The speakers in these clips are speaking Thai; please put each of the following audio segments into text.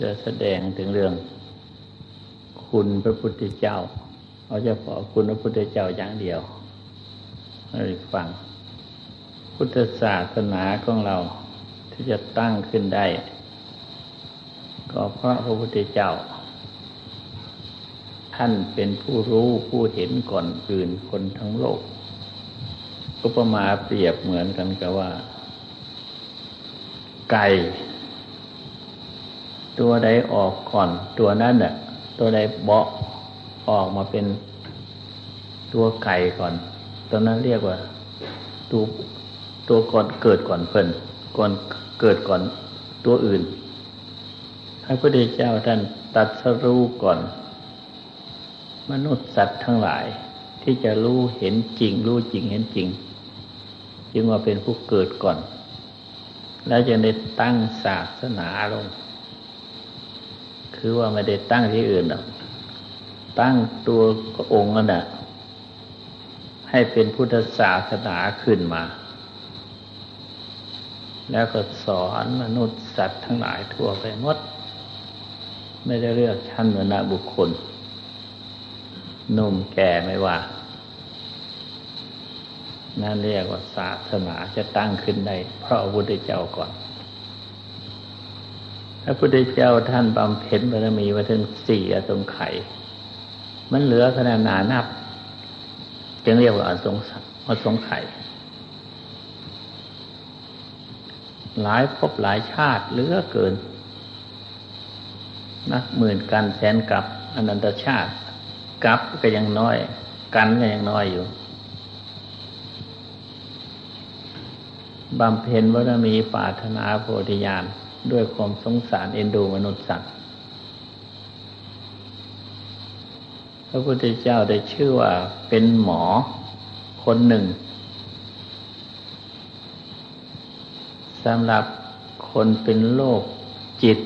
จะแสดงถึงเรื่อง คุณพระพุทธเจ้าเราจะขอคุณพระพุทธเจ้าอย่างเดียวให้ฟัง พุทธศาสนาของเราที่จะตั้งขึ้นได้ ก็เพราะพระพุทธเจ้า ท่านเป็นผู้รู้ผู้เห็นก่อนอื่นคนทั้งโลกอุปมาเปรียบเหมือนกันกับว่า ไก่ ตัวใดออกก่อนตัวนั้นน่ะ ตัวใดเบาะออกมาเป็นตัวไก่ก่อน ตัวนั้นเรียกว่า ตัวตัวก่อนเกิดก่อนเพิ่นก่อนเกิดก่อนตัวอื่นพระพุทธเจ้าท่านตัดสรู้ก่อน มนุษย์สัตว์ทั้งหลาย ที่จะรู้เห็นจริง รู้จริงเห็นจริง จึงว่าเป็นผู้เกิดก่อน แล้วจะได้ตั้งศาสนาลง คือว่าไม่ได้ตั้งที่อื่นหรอกตั้งตัวองค์นั่นแหะให้เป็นพุทธศาสนาขึ้นมา แล้วก็สอนมนุษย์สัตว์ทั้งหลายทั่วไปหมด ไม่ได้เลือกชั้นวรรณบุคคลหนุ่มแก่ไม่ว่า นั่นเรียกว่าศาสนาจะตั้งขึ้นได้เพราะพระพุทธเจ้าก่อน พระพุทธเจ้าท่านบำเพ็ญบารมีมาถึงสี่อสงไขยมันเหลือขนาดหนานับ จึงเรียกว่าอสงอสงไขยหลายภพหลายชาติเหลือเกิน นักหมื่นกันแสนกับอนันตชาติ กับก็ยังน้อย กันก็ยังน้อยอยู่บำเพ็ญบารมีปาถนาโพธิญาณ ด้วยความสงสารเอ็นดูมนุษย์สัตว์ พระพุทธเจ้าได้ชื่อว่าเป็นหมอคนหนึ่งสำหรับคนเป็นโรคจิต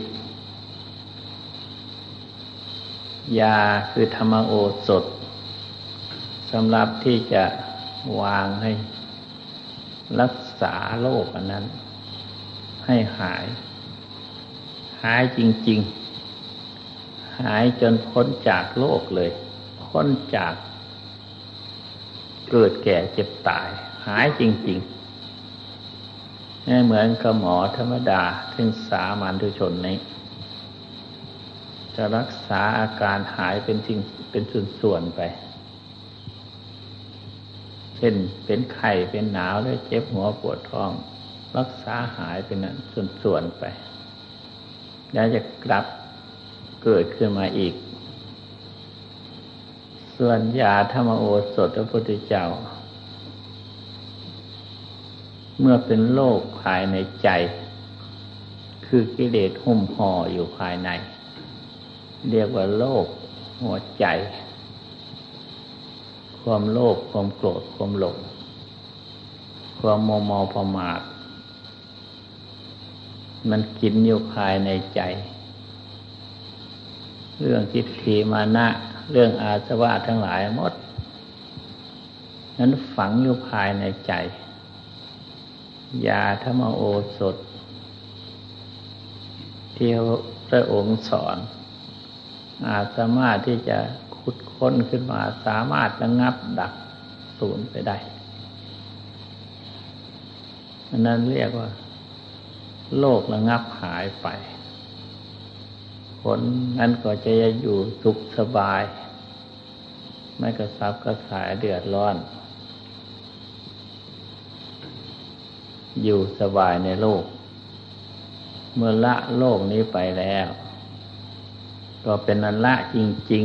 ยาคือธรรมโอสถสำหรับที่จะวางให้รักษาโรคอันนั้น ให้หาย หายจริง ๆ หายจนพ้นจากโรคเลย พ้นจากเกิดแก่เจ็บตาย หายจริงๆไม่เหมือนกับหมอธรรมดาทึ่งสามัญทุชนนี้ จะรักษาอาการหายเป็นสิ่งเป็นส่วนๆไปเช่นเป็นไข้เป็นหนาวแล้วเจ็บหัวปวดท้อง รักษาหายเป็นนั้นส่วนๆไป แล้วจะกลับเกิดขึ้นมาอีก ส่วนยาธรรมโอสถพระพุทธเจ้า เมื่อเป็นโรคภายในใจ คือกิเลสหุ้มห่ออยู่ภายใน เรียกว่าโรคหัวใจ ความโลภความโกรธความหลงความโมโมประมาท มันกินอยู่ภายในใจ เรื่องจิตทีมานะ เรื่องอาสวะทั้งหลายหมด นั้นฝังอยู่ภายในใจยาธรรมโอสถ ที่พระองค์สอน อาสามารถที่จะขุดค้นขึ้นมา สามารถระงับดักศูนย์ไปได้อันนั้นเรียกว่า โลกระงับหายไป คนนั้นก็จะอยู่สุขสบาย ไม่กระซับกระสายเดือดร้อน อยู่สบายในโลก เมื่อละโลกนี้ไปแล้ว ก็เป็นนันละจริง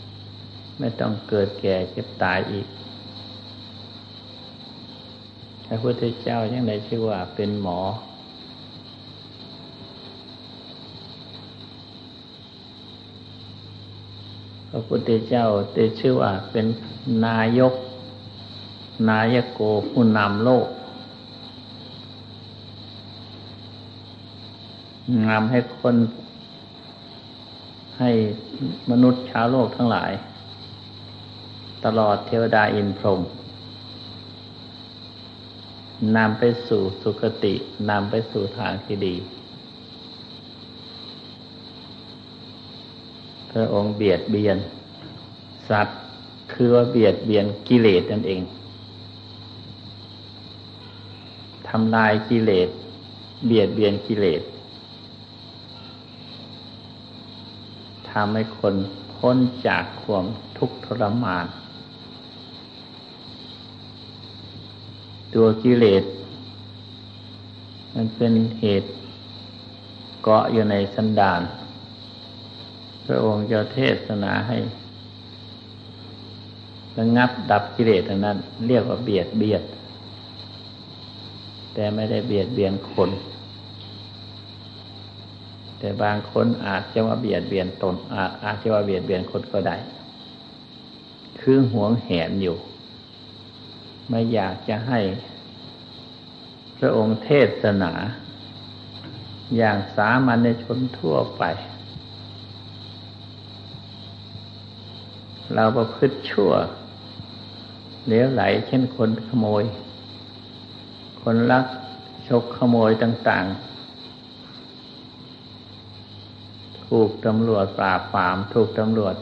ๆ ไม่ต้องเกิดแก่เจ็บตายอีกพระพุทธเจ้ายังได้ชื่อว่าเป็นหมอ ระพุทธเจ้าได้ชื่อว่าเป็นนายก นายโกผู้นำโลกนำให้คนให้มนุษย์ชาวโลกทั้งหลาย ตลอดเทวดาอินพรหมนำไปสู่สุคติ นำไปสู่ทางที่ดี ระองค์เบียดเบียน สัตว์คือว่าเบียดเบียนกิเลสนั่นเองทำลายกิเลส เบียดเบียนกิเลสทำให้คนพ้นจากความทุกข์ทรมาน ตัวกิเลส มันเป็นเหตุเกาะอยู่ในสันดาน พระองค์จะเทศนาให้ระงับดับกิเลสอันนั้น เรียกว่าเบียดเบียด แต่ไม่ได้เบียดเบียนคน แต่บางคนอาจจะว่าเบียดเบียนตน อาจอาจจะว่าเบียดเบียนคนก็ได้ คือหวงแหนอยู่ ไม่อยากจะให้ พระองค์เทศนา อย่างสามัญในชนทั่วไป เราประพฤติชั่วเหลวไหล เช่นคนขโมย คนลักชกขโมยต่าง ๆ ถูกตำรวจปราบปราม ถูกตำรวจ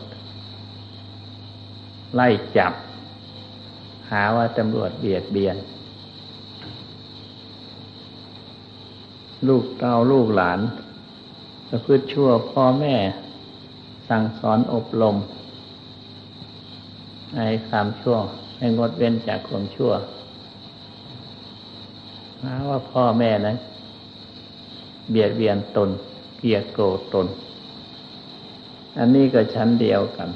ไล่จับ หาว่าตำรวจเบียดเบียน ลูกเต้าลูกหลานประพฤติชั่วพ่อแม่ สั่งสอนอบรม ให้ความชั่ว ให้งดเว้นจากความชั่วหาว่าพ่อแม่นั้นเบียดเบียนตน เกียดโกรธตน อันนี้ก็ชั้นเดียวกัน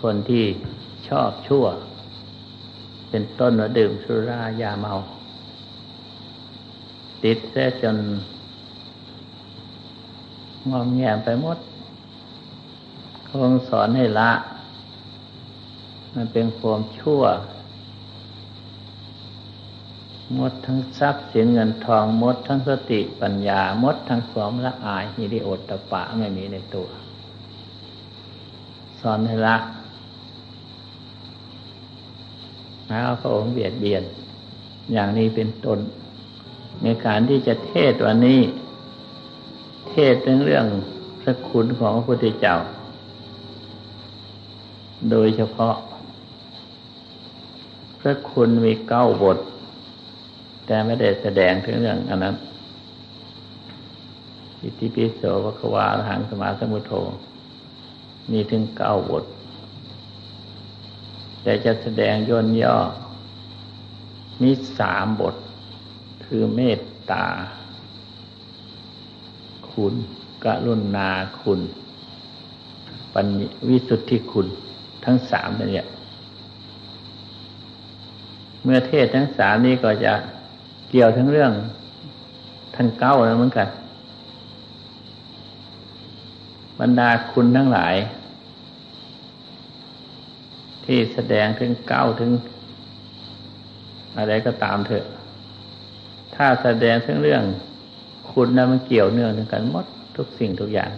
คนที่ชอบชั่ว เป็นต้นว่าดื่มสุรายาเมา ติดแท้จนงอมแงมไปหมด คงสอนให้ละ มันเป็นความชั่ว หมดทั้งทรัพย์สินเงินทองหมดทั้งสติปัญญาหมดทั้งความละอายฮิริโอตตะปะไม่มีในตัว สอนให้ละแล้วพระองค์เบียดเบียน อย่างนี้เป็นตนในการที่จะเทศวันนี้ เทศเป็นเรื่องพระคุณของพระพุทธเจ้า โดยเฉพาะ พระคุณมีเก้าบท แต่ไม่ได้แสดงถึงเรื่องอันนั้นอิติปิโสภควาหังสมาสมุทโธมีถึงเก้าบท แต่จะแสดงย่นย่อ มีสามบท คือเมตตา คุณกรุณาคุณ ปัญวิสุทธิคุณ ทั้งสามเนี่ยเมื่อเทศทั้งสามนี้ก็จะเกี่ยวทั้งเรื่องทั้งเก้าแล้วเหมือนกัน บรรดาคุณทั้งหลาย ที่แสดงถึงเก้าถึง อะไรก็ตามเถอะ ถ้าแสดงถึงเรื่องคุณนะมันเกี่ยวเนื่องถึงกันหมดทุกสิ่งทุกอย่าง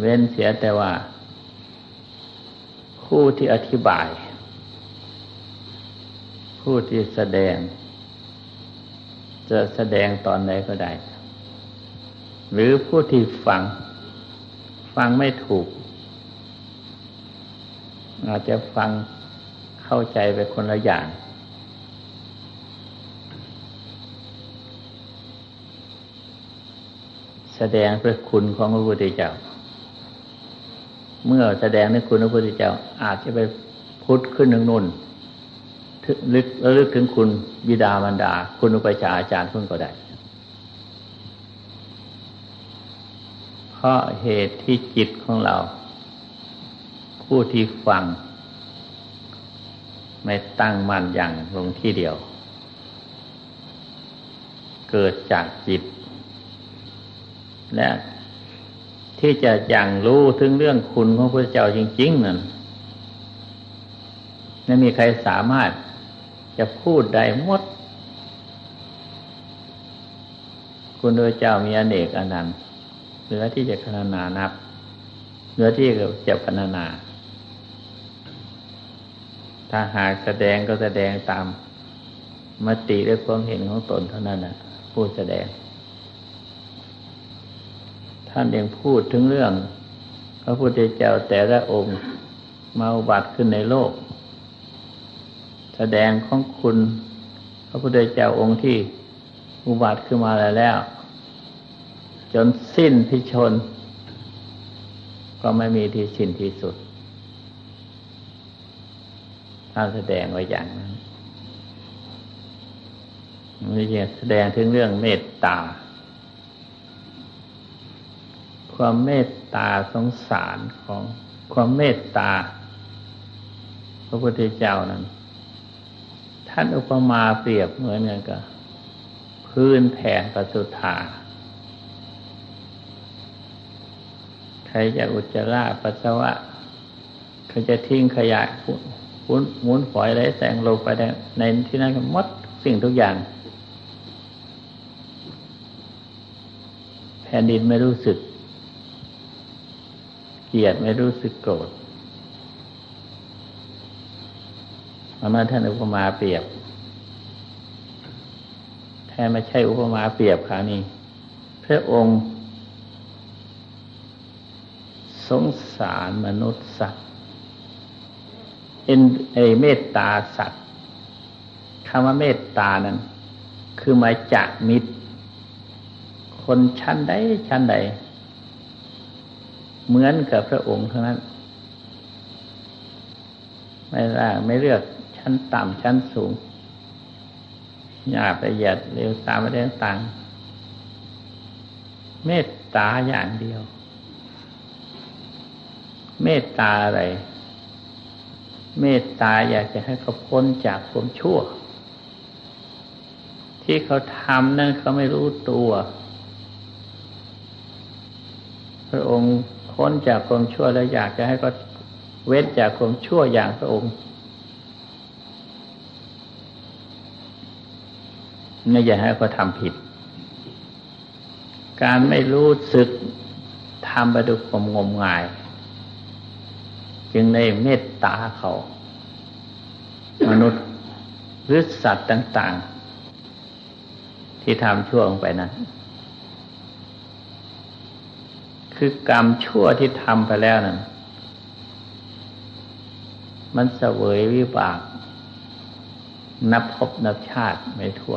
เว้นเสียแต่ว่า ผู้ที่อธิบาย ผู้ที่แสดง จะแสดงตอนไหนก็ได้ หรือผู้ที่ฟัง ฟังไม่ถูก อาจจะฟังเข้าใจไปคนละอย่างแสดงพระคุณของพระพุทธเจ้า เมื่อแสดงในคุณพระพุทธเจ้า อาจจะไปพุทธขึ้นหนึ่งนุ่นลึกระลึกถึงคุณบิดามารดา คุณอุปชาอาจารย์คุณก็ได้ เพราะเหตุที่จิตของเรา ผู้ที่ฟัง ไม่ตั้งมั่นอย่างลงที่เดียว เกิดจากจิต และ ที่จะยังรู้ถึงเรื่องคุณของพระเจ้าจริง ๆนั่นไม่มีใครสามารถจะพูดได้หมด คุณพระเจ้ามีอเนกอนันต์เหลือที่จะพรรณนานับเหลือที่จะพรรณนา ถ้าหากแสดงก็แสดงตามมติและความเห็นของตนเท่านั้นนะผู้แสดง ท่านยังพูดถึงเรื่อง พระพุทธเจ้าแต่ละองค์มาอุบัติขึ้นในโลก แสดงของคุณ พระพุทธเจ้าองค์ที่อุบัติขึ้นมาแล้ว จนสิ้นพิชน ก็ไม่มีที่สิ้นที่สุดท่านแสดงไว้อย่างนั้นนี่จะแสดงถึงเรื่องเมตตา ความเมตตาสงสารของความเมตตา พระพุทธเจ้านั้น ท่านอุปมาเปรียบเหมือนกันกับพื้นแผ่นปสุธาใครจะอุจจาระปัสสาวะใครจะทิ้งขยะหมุนหมุนฝอยไรแสงลงไปในที่นั้นมดสิ่งทุกอย่างแผ่นดินไม่รู้สึก เกลียดไม่รู้สึกโกรธเอามาท่านอุปมาเปรียบแท้ไม่ใช่อุปมาเปรียบคราวนี้พระองค์สงสารมนุษย์สัตว์เอ็นเอเมตตาสัตว์คำว่าเมตตานั้น คือหมายจากมิตร คนชั้นใดชั้นใด เหมือนกับพระองค์เท่านั้น ไม่ล่าไม่เลือกชั้นต่ำชั้นสูงหยาบละเอียดเร็วตามไม่ได้ต่างเมตตาอย่างเดียว เมตตาอะไร เมตตาอยากจะให้เขาพ้นจากความชั่ว ที่เขาทำนั่นเขาไม่รู้ตัว พระองค์ พ้นจากความชั่วแล้วอยากจะให้เขาเว้นจากความชั่วอย่างพระองค์ไม่อยากให้เขาทำผิด การไม่รู้สึกทำไปด้วยความงมงาย จึงในเมตตาเขา มนุษย์หรือสัตว์ต่าง ๆ ที่ทำชั่วลงไปนั้น คือกรรมชั่วที่ทำไปแล้วนั้นมันเสวยวิบาก นับพบนับชาติไม่ทั่ว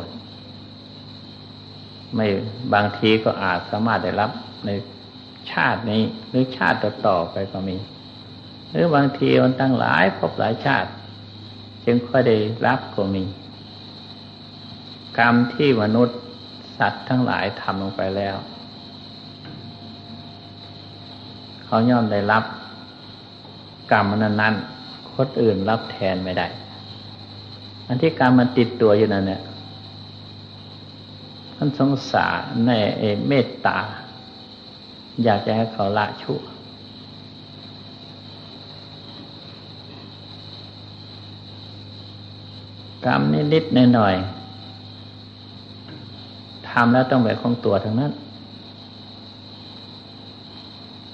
ไม่บางทีก็อาจสามารถได้รับในชาตินี้ หรือชาติต่อๆไปก็มี หรือบางทีมันตั้งหลายพบหลายชาติ จึงค่อยได้รับก็มี กรรมที่มนุษย์สัตว์ทั้งหลายทำลงไปแล้ว เขาย่อมได้รับกรรมนั้นนั้นคนอื่นรับแทนไม่ได้ อันที่กรรมมันติดตัวอยู่นั่นเนี่ยท่านสงสารในเมตตา อยากจะให้เขาละชั่วกรรมนิดๆหน่อยๆทำแล้วต้องแบบของตัวทั้งนั้น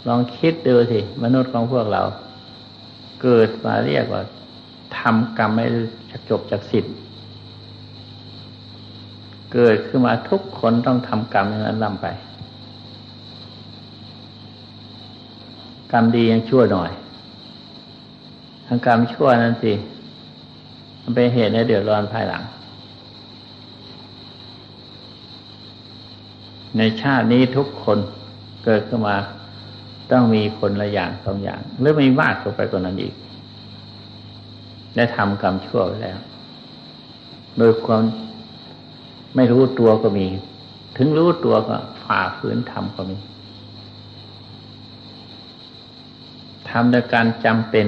ลองคิดดูสิ มนุษย์ของพวกเรา เกิดมาเรียกว่าทำกรรมไม่จักจบจากสิทธิ์เกิดขึ้นมาทุกคนต้องทำกรรมอย่างนั้นลำไป กรรมดียังชั่วหน่อยทางกรรมชั่วนั้นสิ มันเป็นเหตุให้เดือดร้อนภายหลัง ในชาตินี้ทุกคนเกิดขึ้นมา ต้องมีคนละอย่างสองอย่าง หรือไม่มากกว่าไปกว่านั้นอีก ได้ทำกรรมชั่วไปแล้ว โดยความไม่รู้ตัวก็มี ถึงรู้ตัวก็ฝ่าฝืนทำก็มีทำโดยการจำเป็น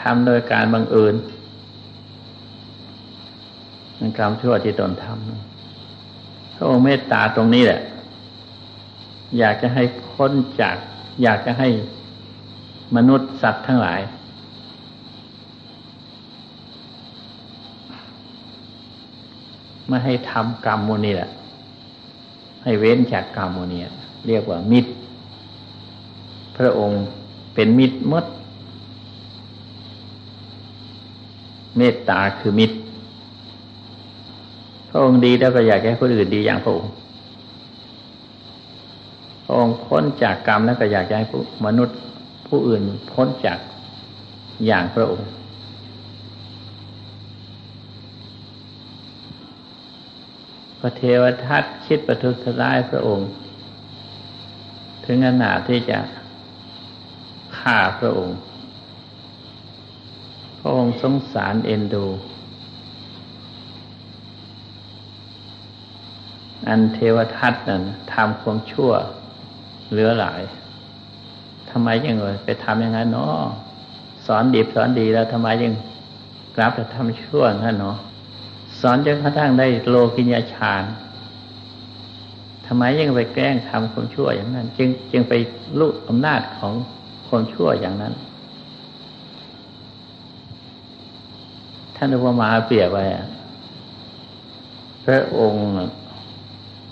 ทำโดยการบังเอิญมันกรรมชั่วที่ตนทำพระองค์เมตตาตรงนี้แหละ อยากจะให้พ้นจาก อยากจะให้มนุษย์สัตว์ทั้งหลาย ไม่ให้ทำกรรมโมนีแหละให้เว้นจากกรรมโมนีเรียกว่ามิตร พระองค์เป็นมิตรมด เมตตาคือมิตร พระองค์ดีแล้วก็อยากให้คนอื่นดีอย่างพระองค์ พ้นจากกรรมแล้วก็อยากจะให้ผู้มนุษย์ผู้อื่นพ้นจากอย่างพระองค์พระเทวทัตคิดประทุษร้ายพระองค์ ถึงขนาดที่จะฆ่าพระองค์ พระองค์สงสารเอ็นดู อันเทวทัตนั้นทำความชั่ว เหลือหลายทำไมยังเลยไปทำอย่างนั้นเนาะสอนดีสอนดีแล้วทำไมยังกลับไปทำชั่วนั่นเนาะสอนจนกระทั่งได้โลกิญญาฌานทำไมยังไปแกล้งทำความชั่วอย่างนั้น จึงจึงไปลุกอำนาจของความชั่วอย่างนั้น ท่านอุปมาเปรียบไว้พระองค์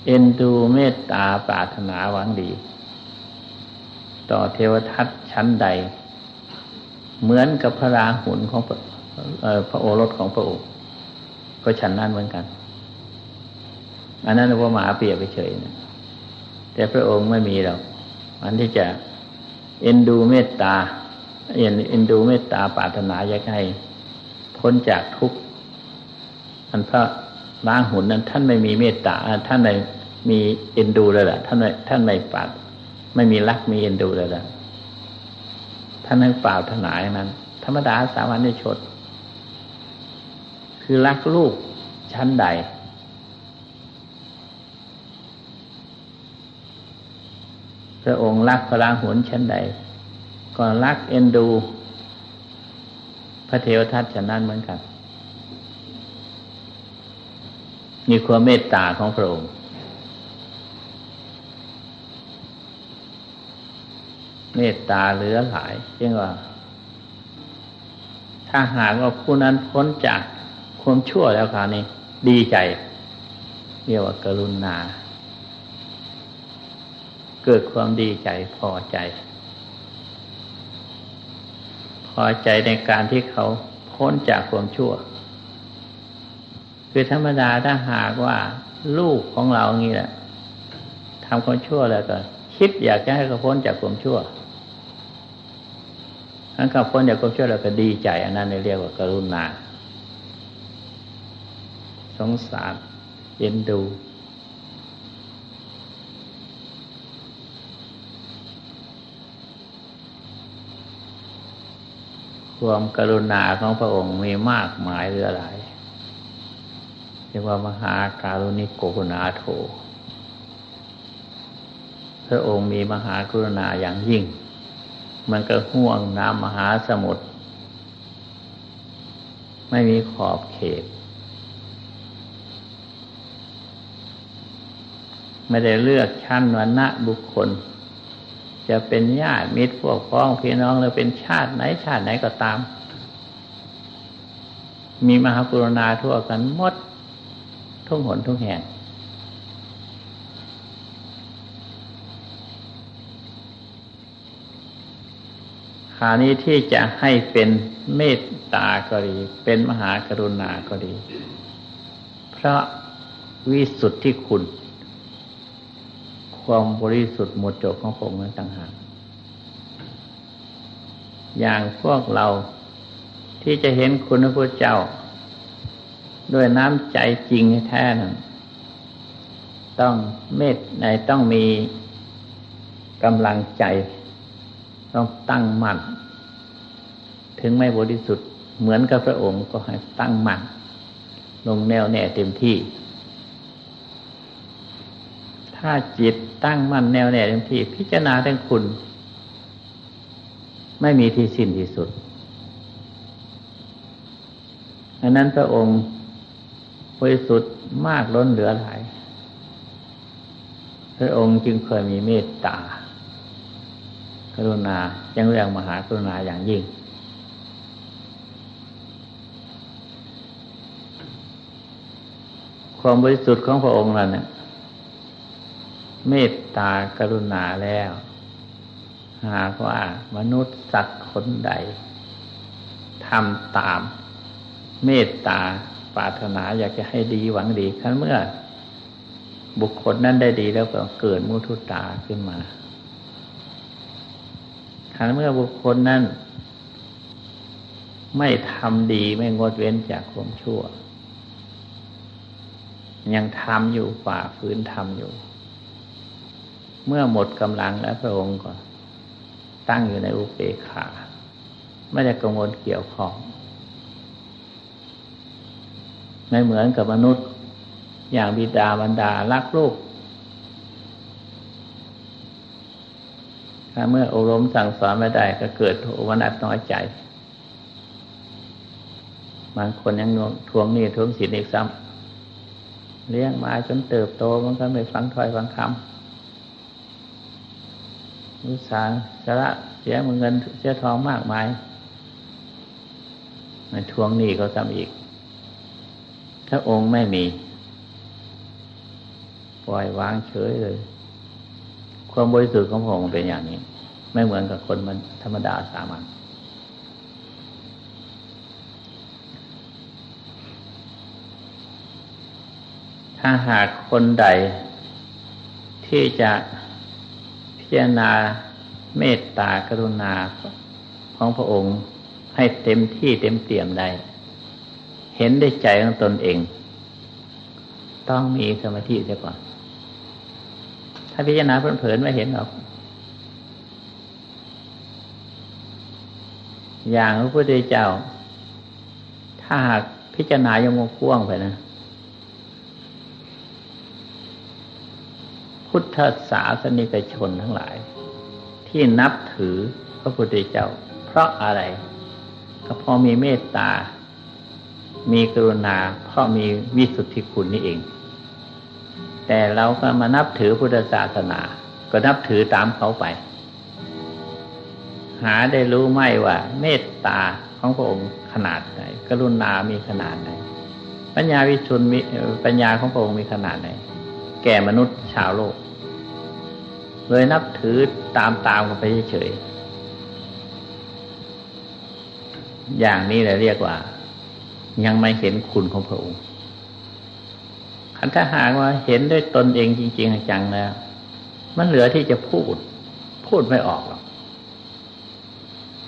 เอ็นดูเมตตาปรารถนาหวังดี ต่อเทวทัตชั้นใด เหมือนกับพระราหุลของพระโอรสของพระองค์ก็ฉันนั้นเหมือนกัน อันนั้นว่าหมาเปียบไปเฉยนะแต่พระองค์ไม่มีหรอกอันที่จะเอ็นดูเมตตาเอ็นเอ็นดูเมตตาปรารถนาอยากให้พ้นจากทุกข์อันพระล้างหุนนั้น ท่านไม่มีเมตตาท่านไม่มีเอ็นดูเลยแหละท่านไม่ท่านไม่ปาด ไม่มีรักมีเอ็นดูเลยละท่านนั้นเปล่าถนายนั้น ธรรมดาสามัญในชดคือรักลูกชั้นใด พระองค์รักพระราหุนชั้นใด ก็รักเอ็นดู พระเทวทัตชั้นนั้นเหมือนกันมีความเมตตาของพระองค์ เมตตาเหลือหลายเรียกว่า ถ้าหากว่าผู้นั้นพ้นจากความชั่วแล้วคราวนี้ ดีใจ เรียกว่ากรุณา เกิดความดีใจพอใจ พอใจในการที่เขาพ้นจากความชั่ว คือธรรมดาถ้าหากว่าลูกของเรางี้แหละทำความชั่วแล้วก็คิดอยากจะให้เขาพ้นจากความชั่ว ทั้งเขาพ้นจากความชั่วเราก็ดีใจ อันนั้นเรียกว่ากรุณา สงสารเย็นดู ความกรุณาของพระองค์มีมากมายเหลือหลายรียกว่ามหาการุณิโกณาโถพระองค์มีมหากรุณาอย่างยิ่ง มันก็ห่วงน้ำมหาสมุทรไม่มีขอบเขต ไม่ได้เลือกชั้นวันณะบุคคล จะเป็นญาติมิตรพวกพ้องพี่น้องหรือเป็นชาติไหนชาติไหนก็ตาม มีมหากรุณาทั่วกันหมด ทุกหนทุกแห่ง คานี้ที่จะให้เป็นเมตตาก็ดี เป็นมหากรุณาก็ดี เพราะวิสุทธิคุณ ความบริสุทธิ์หมดจบของผมนั้นต่างหากอย่างพวกเราที่จะเห็นคุณพระเจ้า ด้วยน้ำใจจริงแท้นั้นต้องเมตในต้องมีกำลังใจ ต้องตั้งมั่น ถึงไม่บริสุทธิ์เหมือนกับพระองค์ก็ให้ตั้งมั่นลงแนวแน่เต็มที่ ถ้าจิตตั้งมั่นแนวแน่เต็มที่ พิจารณาทั้งคุณ ไม่มีที่สิ้นที่สุดอันนั้นพระองค์บริสุทธิ์มากล้นเหลือหลาย พระองค์จึงเคยมีเมตตา กรุณายังเรียกมหากรุณาอย่างยิ่ง ความบริสุทธิ์ของพระองค์นั้นเมตตากรุณาแล้ว หากว่ามนุษย์สัตว์คนใดทำตามเมตตาปรารถนาอยากจะให้ดีหวังดีครั้นเมื่อ บุคคลนั้นได้ดีแล้วก็เกิดมุทุตาขึ้นมา ถ้าเมื่อบุคคลนั้น ไม่ทำดีไม่งดเว้นจากความชั่ว ยังทำอยู่ฝ่าฝืนทำอยู่ เมื่อหมดกำลังแล้วพระองค์ก็ตั้งอยู่ในอุเบกขา ไม่ได้กังวลเกี่ยวข้องไม่เหมือนกับมนุษย์ อย่างบิดาบรรดารักลูก ถ้าเมื่ออบรมสั่งสอนไม่ได้ก็เกิดโทมนัสน้อยใจ บางคนยังทวงหนี้ทวงสินอีกซ้ำเลี้ยงมาจนเติบโตมันก็ไม่ฟังถอยฟังคำรู้สาสาระเสียเงินเสียทองมากมายมาทวงหนี้ก็ซ้ำอีก ถ้าองค์ไม่มี ปล่อยวางเฉยเลย ความบริสุทธิ์ของพระองค์เป็นอย่างนี้ ไม่เหมือนกับคนมันธรรมดาสามัญถ้าหากคนใด ที่จะพิจารณาเมตตากรุณาของพระองค์ให้เต็มที่เต็มเตี่ยมได้ เห็นได้ใจของตนเอง ต้องมีสมาธิเสียก่อน ถ้าพิจารณาเพลินๆไม่เห็นหรอก อย่างพระพุทธเจ้า ถ้าหากพิจารณายังงกว้างไปนะ พุทธศาสนิกชนทั้งหลาย ที่นับถือพระพุทธเจ้า เพราะอะไร ก็เพราะมีเมตตา มีกรุณา เพราะมีวิสุทธิคุณนี่เอง แต่เราก็มานับถือพุทธศาสนา ก็นับถือตามเขาไป หาได้รู้ไหมว่า เมตตาของพระองค์ขนาดไหน กรุณามีขนาดไหน ปัญญาวิชุนมีปัญญาของพระองค์มีขนาดไหน แก่มนุษย์ชาวโลก เลยนับถือตามตามกันไปเฉยๆอย่างนี้เลยเรียกว่า ยังไม่เห็นคุณของพระองค์ คันถ้าหากว่าเห็นด้วยตนเองจริง ๆ จังแล้ว มันเหลือที่จะพูด พูดไม่ออกหรอก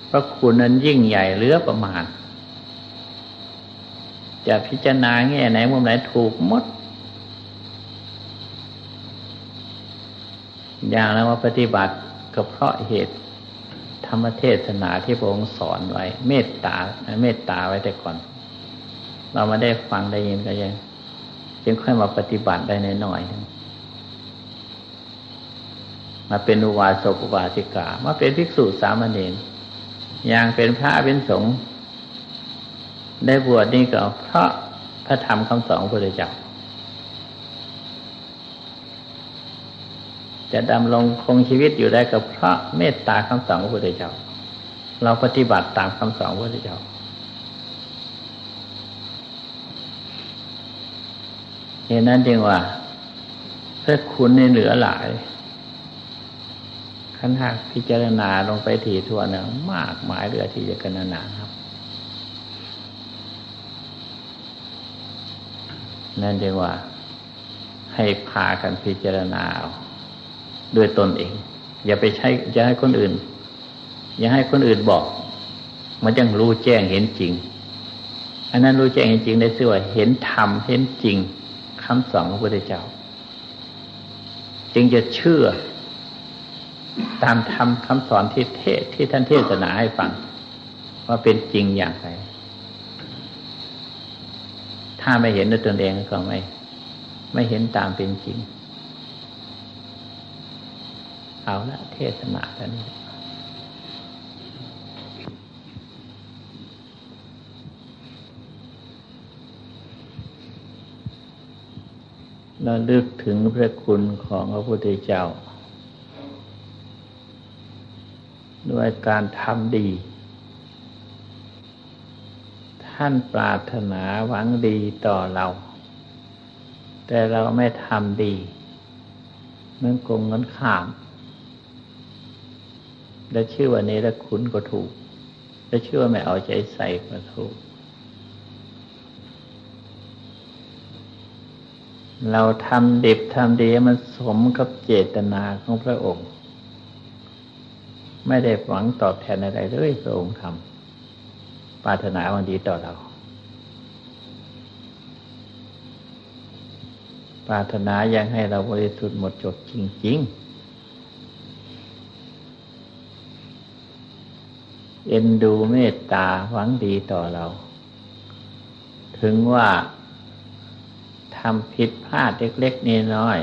เพราะคุณนั้นยิ่งใหญ่เหลือประมาณ จะพิจารณาแง่ไหนมุมไหนถูกมด อย่างแล้วว่าปฏิบัติก็เพราะเหตุธรรมเทศนาที่พระองค์สอนไว้ เมตตาเมตตาไว้แต่ก่อน เรามาได้ฟังได้ยินก็ยัง จึงค่อยมาปฏิบัติได้ในหน่อยมาเป็นอุบาสกอุบาสิกา มาเป็นภิกษุสามเณรอย่างเป็นพระเป็นสงฆ์ได้บวชนี่ก็เพราะพระธรรมคำสอนพระเจ้าจะดำรงคงชีวิตอยู่ได้ก็เพราะเมตตาคำสอนพระพุทธเจ้า เราปฏิบัติตามคำสอนพระพุทธเจ้า เหตุนั้นจึงว่าพระคุณในเหลือหลายขันหากพิจารณาลงไปถี่ทั่วเนี่ยมากมายเหลือที่จะกันนาครับ นั่นเรียกว่า ให้พากันพิจารณาเอาด้วยตนเอง อย่าไปใช้อย่าให้คนอื่น อย่าให้คนอื่นบอก มันยังรู้แจ้งเห็นจริง อันนั้นรู้แจ้งเห็นจริงได้ชื่อว่าเห็นธรรมเห็นจริง คำสอนของพระพุทธเจ้า จึงจะเชื่อ ตามธรรมคำสอนที่เทศที่ท่านเทศนาให้ฟัง ว่าเป็นจริงอย่างไร ถ้าไม่เห็นด้วยตนเองก็ไม่ ไม่เห็นตามเป็นจริง เอาละเทศนาท่านนี้ ราลึกถึงพระคุณของพระพุทธเจ้า ด้วยการทำดี ท่านปรารถนาหวังดีต่อเรา แต่เราไม่ทำดีมื่อกงเงินข้าม และชื่อว่านี้และคุณก็ถูก และชื่อว่าไม่เอาใจใส่ก็ถูก เราทำดิบทำดีมันสมกับเจตนาของพระองค์ ไม่ได้หวังตอบแทนอะไรเลยพระองค์ทำปรารถนาวันดีต่อเรา ปรารถนายังให้เราบริสุทธิ์หมดจดจริง ๆ เอ็นดูเมตตาหวังดีต่อเรา ถึงว่า ทำผิดพลาดเล็กๆน้อย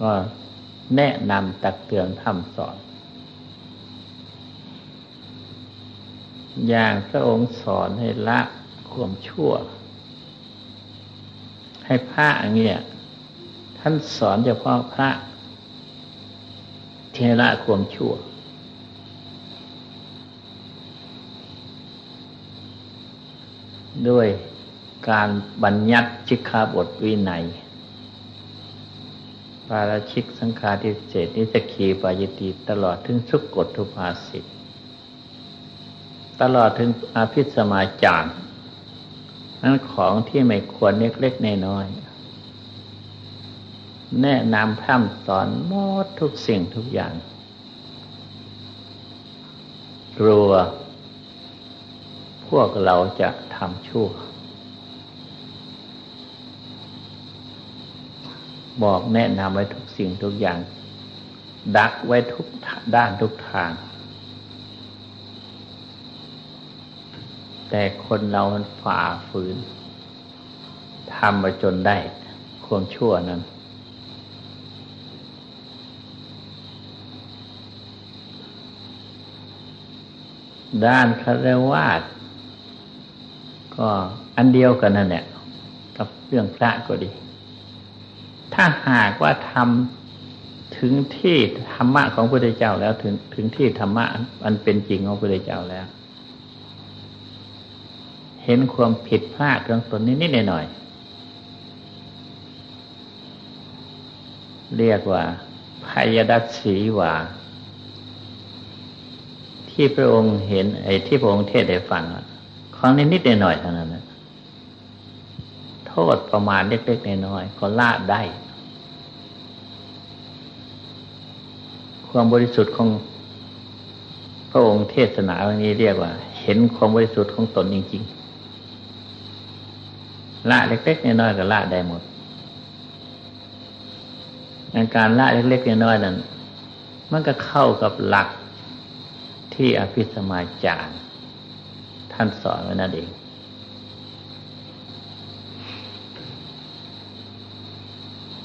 ก็แนะนำตักเตือนทำสอน อย่างพระองค์สอนให้ละความชั่ว ให้พระเนี่ย ท่านสอนเฉพาะพระเทระความชั่วด้วย การบัญญัติชิกขาบทวินัย ปาราชิกสังฆาทิเศษนิสกีปายติตลอดถึงสุกกฎทุภาสิทตลอดถึงอาภิสมาจารนั้นของที่ไม่ควรเล็กๆน้อย แนะนำพร่ำสอนหมดทุกสิ่งทุกอย่าง กลัว พวกเราจะทำชั่ว บอกแนะนำไว้ทุกสิ่งทุกอย่าง ดักไว้ทุกด้านทุกทาง แต่คนเรามันฝ่าฝืนทำมาจนได้ความชั่วนั้น ด้านคารวาสก็อันเดียวกันนั่นแหละกับเรื่องพระก็ดี ถ้าหากว่าทำถึงที่ธรรมะของพระพุทธเจ้าแล้วถึงถึงที่ธรรมะอันเป็นจริงของพระพุทธเจ้าแล้ว เห็นความผิดพลาดของตนนิดๆหน่อยๆเรียกว่าพยดัตสีวาที่พระองค์เห็นไอ้ที่พระองค์เทศได้ฟังอะของนิดๆหน่อยๆเท่านั้นนะโทษประมาณเล็กๆน้อยๆก็ละได้ ความบริสุทธิ์ของพระองค์เทศนาวันนี้เรียกว่า เห็นความบริสุทธิ์ของตนจริง ๆ ละเล็กๆน้อยๆก็ละได้หมดการละเล็กๆน้อยๆนั้น มันก็เข้ากับหลักที่อภิสมาจารย์ท่านสอนไว้นั่นเอง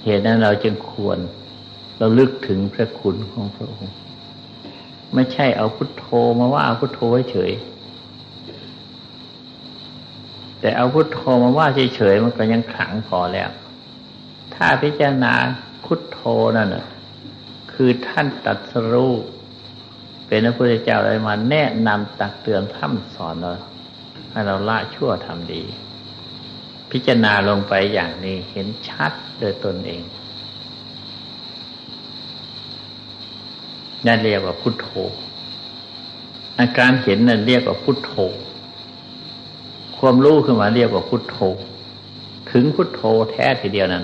เหตุนั้นเราจึงควร เราลึกถึงพระคุณของพระองค์ ไม่ใช่เอาพุทโธมาว่าเอาพุทโธเฉย แต่เอาพุทโธมาว่าเฉยๆมันก็ยังขลังพอแล้ว ถ้าพิจารณาพุทโธนั่นน่ะคือท่านตัดสรู้ เป็นพระพุทธเจ้าอะไรมาแนะนำตักเตือนพร่ำสอนเราให้เราละชั่วทำดี พิจารณาลงไปอย่างนี้เห็นชัดโดยตนเอง นั่นเรียกว่าพุทโธ อาการเห็นนั่นเรียกว่าพุทโธ ความรู้ขึ้นมาเรียกว่าพุทโธ ถึงพุทโธแท้ทีเดียวนั้น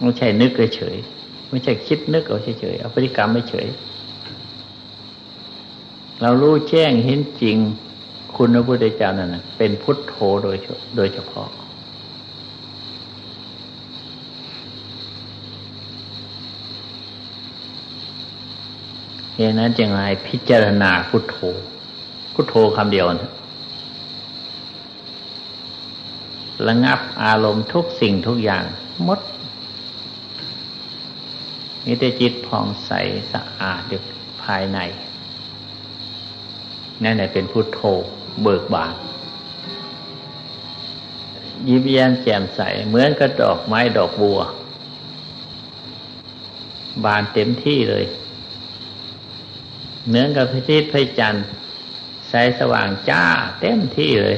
ไม่ใช่นึกเฉยไม่ใช่คิดนึกเอาเฉยเอาพฤติกรรมไม่เฉย เรารู้แจ้งเห็นจริงคุณพระพุทธเจ้านั่นเป็นพุทโธโดยโดยเฉพาะ เหตุนั้นจึงให้พิจารณาพุทโธ พุทโธคำเดียวนะระงับอารมณ์ทุกสิ่งทุกอย่างมดมีแต่จิตผ่องใสสะอาดอยู่ภายใน นั่นแหละเป็นพุทโธเบิกบานยิ้มแย้มแจ่มใส เหมือนกับดอกไม้ดอกบัว บานเต็มที่เลย เหมือนกับพระอาทิตย์พระจันทร์แสงสว่างจ้าเต็มที่เลย